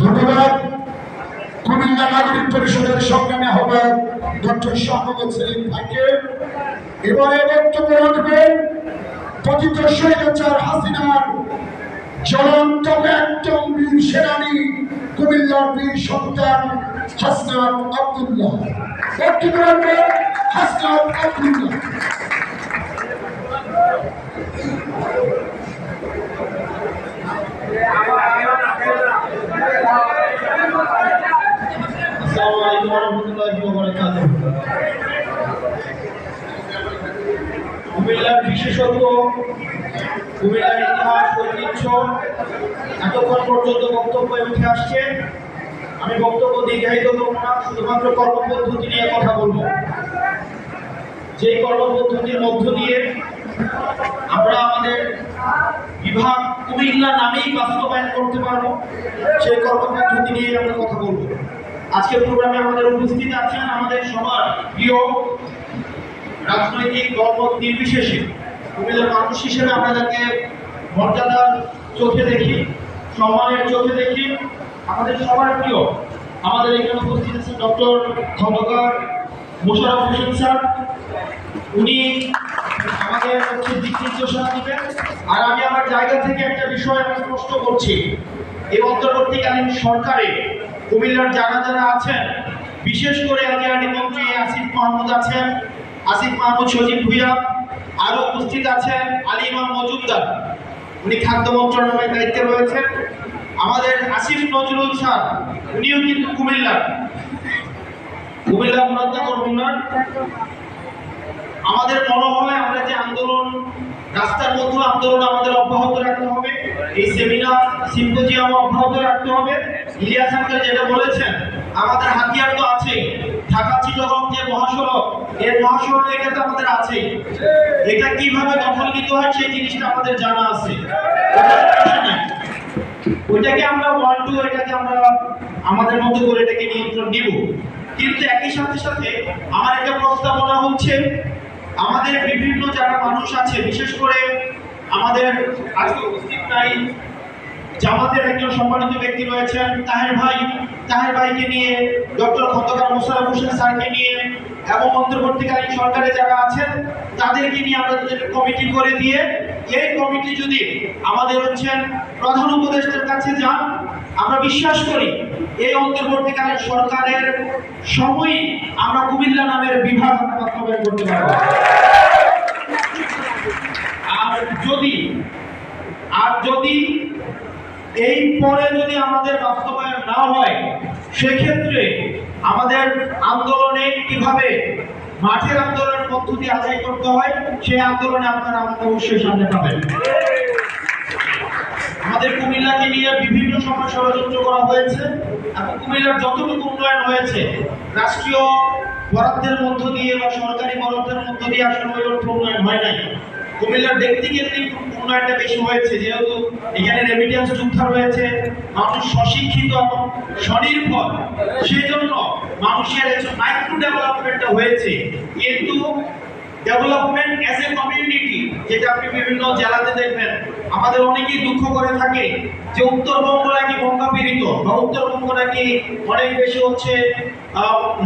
ধন্যবাদ। কুমিল্লা নাগরিক পরিষদের সংগ্রামী আহ্বায়ক ডক্টর শাহমদ সেলিম ভাইকে। এবারে বক্তব্য রাখবেন পতিত স্বৈরাচার হাসিনার জ্বলন্ত একদম বীর সেনানী কুমিল্লার বীর সন্তান হাসনাত আব্দুল্লাহ। বক্তব্য রাখবেন হাসনাত আব্দুল্লাহ আসসালামু আলাইকুম ওয়া রাহমাতুল্লাহি ওয়া বারাকাতুহু কুমিল্লার বিশেষত্ব কুমিল্লার পর্যন্ত বক্তব্য আমি বক্তব্য দীর্ঘায়িত করব না, শুধুমাত্র কর্মপদ্ধতি নিয়ে কথা বলব। যে কর্মপদ্ধতির মধ্য দিয়ে আমরা আমাদের বিভাগ কুমিল্লা নামেই বাস্তবায়ন করতে পারব, সেই কর্মপদ্ধতি নিয়ে আমরা কথা বলব। আজকের প্রোগ্রামে আমাদের উপস্থিত আছেন আমাদের সবার প্রিয় রাজনৈতিক দলমত নির্বিশেষে। কুমিল্লার মানুষ হিসেবে আমরা যাকে মর্যাদার চোখে দেখি, সম্মানের চোখে দেখি। আমাদের সবার প্রিয়, আমাদের এখানে উপস্থিত আছেন ডক্টর খন্দকার মোশারফ হোসেন স্যার। উনি আমাদের হচ্ছে দিক নির্দেশনা দিবেন আর আমি আমার জায়গা থেকে একটা বিষয় আমি স্পষ্ট করছি। এই অন্তর্বর্তীকালীন সরকারে কুমিল্লার যারা যারা আছেন, বিশেষ করে আজিয়ানি মন্ত্রী আসিফ মাহমুদ আছেন, আসিফ মাহমুদ সজীব ভুইয়া আরও উপস্থিত আছেন আলী ইমাম মজুমদার। উনি খাদ্য মন্ত্রণালয়ের দায়িত্বে রয়েছেন। আমাদের আসিফ নজরুল স্যার, উনিও কিন্তু কুমিল্লার। কুমিল্লা মুরাদা করবুনার আমাদের মনে হয় আমরা যে আন্দোলন, রাস্তার মধ্যে আন্দোলন আমাদের অব্যাহত রাখতে হবে। এই সেমিনার সিম্পোজিয়াম অব্যাহত রাখতে হবে। ইলিয়াস আঙ্কেল যেটা বলেছেন, আমাদের হাতিয়ার তো আছেই। ঢাকা চিটগং যে মহাসড়ক এর মহাসড়ক এটা তো আমাদের আছেই। এটা কীভাবে দখলকৃত হয় সেই জিনিসটা আমাদের জানা আছে। ওইটাকে আমরা ওয়ান টু এটাকে আমরা আমাদের মতো করে এটাকে নিয়ন্ত্রণ নিব। কিন্তু একই সাথে সাথে আমার একটা প্রস্তাবনা হচ্ছে, আমাদের বিভিন্ন যারা মানুষ আছে, বিশেষ করে আমাদের আজকে উপস্থিত নাই। জামাতের একজন সম্মানিত ব্যক্তি রয়েছেন, তাহের ভাই। তাহের ভাইকে নিয়ে ডক্টর খন্দকার মোশারফ হোসেন স্যারকে নিয়ে এবং অন্তর্বর্তীকালীন সরকারে যারা আছেন, তাদেরকে নিয়ে আমরা কমিটি করে দিয়ে, এই কমিটি যদি আমাদের হচ্ছেন প্রধান উপদেষ্টার কাছে যান, আমরা বিশ্বাস করি এই অন্তর্বর্তীকালীন সরকারের সময়ই আমরা কুমিল্লা নামের বিভাগ করতে পারব। আর যদি আর যদি এই পরে যদি আমাদের বাস্তবায়ন না হয়, সেক্ষেত্রে আমাদের আন্দোলনে কীভাবে মাঠের আন্দোলনের পদ্ধতি আদায় করতে হয়, সেই আন্দোলনে আপনারা আমাদের অবশ্যই সামনে পাবেন। আমাদের কুমিল্লাকে নিয়ে বিভিন্ন সময় ষড়যন্ত্র করা হয়েছে এবং কুমিল্লার যতটুকু উন্নয়ন হয়েছে, রাষ্ট্রীয় বরাদ্দের মধ্য দিয়ে বা সরকারি বরাদ্দের মধ্য দিয়ে আসলে ওই উন্নয়ন হয় নাই। কুমিল্লার দিক ব্যক্তিকেন্দ্রিক উন্নয়নটা বেশি হয়েছে, যেহেতু এখানে রেমিটেন্স যোদ্ধা রয়েছে, মানুষ স্বশিক্ষিত, স্বনির্ভর। সেই জন্য মানুষের মাইক্রো ডেভেলপমেন্টটা হয়েছে। কিন্তু ডেভেলপমেন্ট অ্যাজ এ কমিউনিটি যেটা আপনি বিভিন্ন জেলাতে দেখবেন, আমাদের অনেকেই দুঃখ করে থাকে যে উত্তরবঙ্গ নাকি বঙ্গাপীড়িত, বা উত্তরবঙ্গ নাকি অনেক বেশি হচ্ছে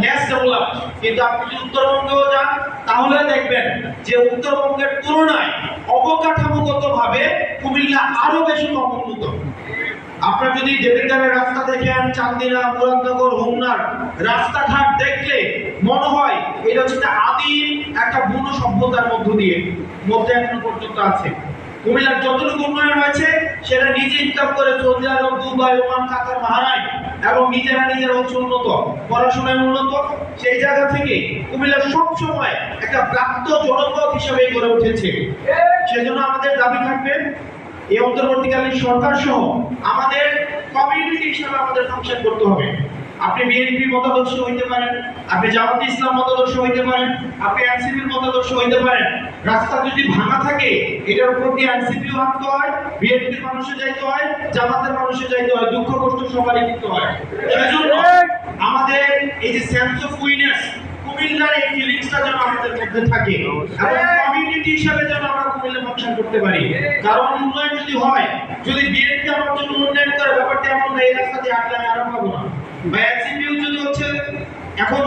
লেস ডেভেলপ কিন্তু আপনি যদি উত্তরবঙ্গেও যান, তাহলে দেখবেন যে উত্তরবঙ্গের তুলনায় অবকাঠামোগতভাবে কুমিল্লা আরও বেশি কম উন্নত আপনার যদি দেবিদ্বারের রাস্তা দেখেন, চান্দিনা, মুরাদনগর, হোমনার, রাস্তাঘাট দেখলে মনে হয় এটা হচ্ছে আদিম, একটা বুনো সভ্যতার মধ্য দিয়ে, মধ্যে এখনও পর্যন্ত আছে। কুমিল্লার যতটুকু উন্নয়ন হয়েছে, সেটা নিজে ইনকাম করে Saudi Arab Dubai, Oman, Qatar Bahrain এবং নিজেরা নিজেরা হচ্ছে উন্নত। পড়াশোনায় উন্নত। সেই জায়গা থেকে কুমিল্লা সবসময় একটা প্রাপ্ত জনপদ হিসেবে গড়ে উঠেছে। সেজন্য আমাদের দাবি থাকবে, এই অন্তর্বর্তীকালীন সরকার সহ আমাদের কমিউনিটি হিসাবে আমাদের ফাংশন করতে হবে। আপনি বিএনপি মতাদর্শ হইতে পারেন, আপনি জামাত ইসলাম মতাদর্শ হইতে পারেন, আপনি এনসিপির মতাদর্শ হইতে পারেন। রাস্তা যদি ভাঙা থাকে, এটার উপর দিয়ে এনসিপিও হাঁটতে হয় বিএনপির মানুষে যাইতে হয়, জামাতের মানুষে যাইতে হয়, দুঃখ কষ্ট সবারই করতে হয়। সেজন্য আমাদের এই যে সেন্স অফ উইনেস কুমিল্লার এই ফিলিংসটা যেন আমাদের মধ্যে থাকে কমিউনিটি হিসাবে যেন আমরা কুমিল্লা ফাংশন করতে পারি। কারণ উন্নয়ন যদি হয়, যদি বিএনপি আমার জন্য উন্নয়ন করে, ব্যাপারটা এমন এই রাস্তা দিয়ে হাঁটলে আমি আরাম না। এখন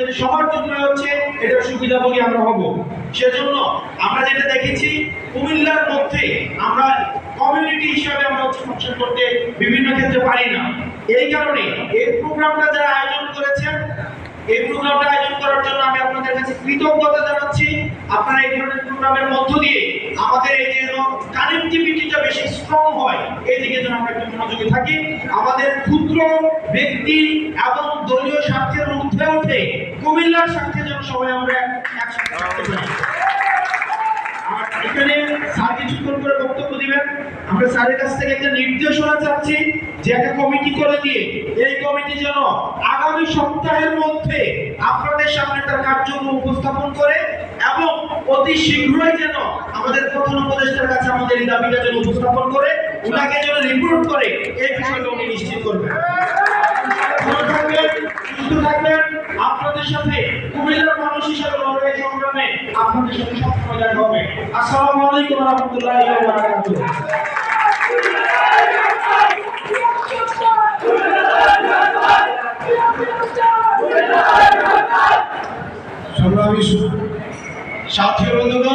যদি সবার হচ্ছে সুবিধাভোগী আমরা সেজন্য আমরা যেটা দেখেছি, কুমিল্লার মধ্যে আমরা কমিউনিটি হিসাবে আমরা করতে বিভিন্ন ক্ষেত্রে পারি না। এই কারণে এই প্রোগ্রামটা যারা আয়োজন করেছেন এই প্রোগ্রামটা আয়োজন করার জন্য আমি আপনাদের কাছে কৃতজ্ঞতা জানাচ্ছি। আপনারা এই ধরনের প্রোগ্রামের মধ্য দিয়ে আমাদের এই যে কানেক্টিভিটিটা বেশি স্ট্রং হয়, এই দিকে যেন আমরা একটু মনোযোগী থাকি। আমাদের ক্ষুদ্র ব্যক্তি এবং দলীয় স্বার্থের ঊর্ধ্বে উঠে কুমিল্লার স্বার্থে যেন সবাই আমরা একসাথে এখানে স্যার কিছুক্ষণ করে বক্তব্য দিবেন। আমরা স্যারের কাছ থেকে একটা নির্দেশনা চাচ্ছি। যে একটা কমিটি করে দিয়ে, এই কমিটি যেন আগামী সপ্তাহের মধ্যে আপনাদের সামনে তার কার্যক্রম উপস্থাপন করে এবং অতি শীঘ্রই যেন আমাদের প্রধান উপদেষ্টার কাছে আমাদের এই দাবিটা যেন উপস্থাপন করে ওনাকে যেন রিপোর্ট করে, এই বিষয়টা উনি নিশ্চিত করবেন। থাকবেন আপনাদের সাথে কুমিল্লার মানুষ হিসাবে লড়াই সংগ্রামে আপনাদের সাথে সবসময় দেখা হবে। আসসালামু আলাইকুম রহমতুল্লাহ সাথী বন্ধুগণ